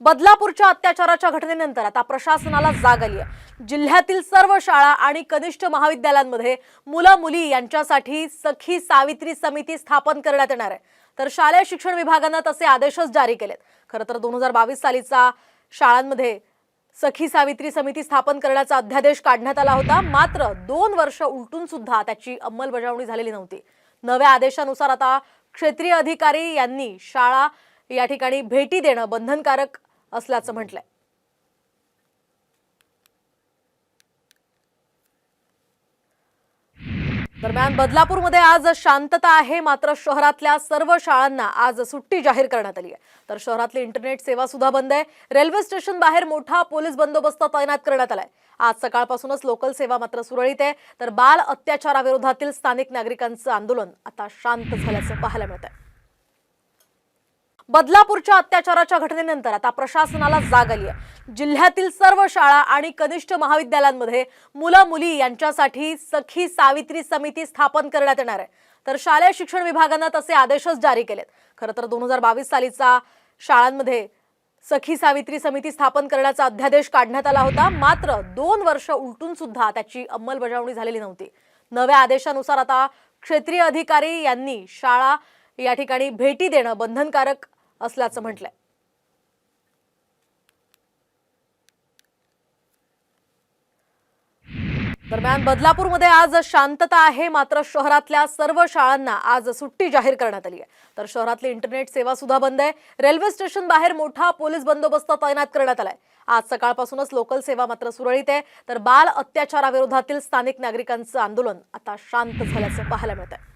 बदलापूरच्या अत्याचाराच्या घटनेनंतर आता प्रशासनाला जाग आली आहे. जिल्ह्यातील सर्व शाळा आणि कनिष्ठ महाविद्यालयांमध्ये मुलं मुली यांच्यासाठी सखी सावित्री समिती स्थापन करण्यात येणार आहे. तर शालेय शिक्षण विभागानं तसे आदेशच जारी केलेत. खरं तर दोन हजार बावीस सालीचा शाळांमध्ये सखी सावित्री समिती स्थापन करण्याचा अध्यादेश काढण्यात आला होता. मात्र दोन वर्ष उलटून सुद्धा त्याची अंमलबजावणी झालेली नव्हती. नव्या आदेशानुसार आता क्षेत्रीय अधिकारी यांनी शाळा या ठिकाणी भेटी देणं बंधनकारक असल्याचं म्हटलंय. दरम्यान बदलापूरमध्ये आज शांतता आहे मात्र शहरातल्या सर्व शाळांना आज सुट्टी जाहीर करण्यात आली आहे. तर शहरातली इंटरनेट सेवा सुद्धा बंद आहे. रेल्वे स्टेशन बाहेर मोठा पोलीस बंदोबस्त तैनात करण्यात आलाय. आज सकाळपासूनच लोकल सेवा मात्र सुरळीत आहे. तर बाल अत्याचाराविरोधातील स्थानिक नागरिकांचं आंदोलन आता शांत झाल्याचं पाहायला मिळत आहे बदलापूरच्या अत्याचाराच्या घटनेनंतर आता प्रशासनाला जाग आली आहे. जिल्ह्यातील सर्व शाळा आणि कनिष्ठ महाविद्यालयांमध्ये मुलं मुली यांच्यासाठी सखी सावित्री समिती स्थापन करण्यात येणार आहे. तर शालेय शिक्षण विभागानं तसे आदेशच जारी केलेत. खरं तर दोन हजार बावीस सालीचा शाळांमध्ये सखी सावित्री समिती स्थापन करण्याचा अध्यादेश काढण्यात आला होता. मात्र दोन वर्ष उलटून सुद्धा त्याची अंमलबजावणी झालेली नव्हती. नव्या आदेशानुसार आता क्षेत्रीय अधिकारी यांनी शाळा या ठिकाणी भेटी देणं बंधनकारक असल्याचं म्हटलंय. दरम्यान बदलापूरमध्ये आज शांतता आहे मात्र शहरातल्या सर्व शाळांना आज सुट्टी जाहीर करण्यात आली आहे. तर शहरातली इंटरनेट सेवा सुद्धा बंद आहे. रेल्वे स्टेशन बाहेर मोठा पोलीस बंदोबस्त तैनात करण्यात आलाय. आज सकाळपासूनच लोकल सेवा मात्र सुरळीत आहे. तर बाल अत्याचाराविरोधातील स्थानिक नागरिकांचं आंदोलन आता शांत झाल्याचं पाहायला मिळत आहे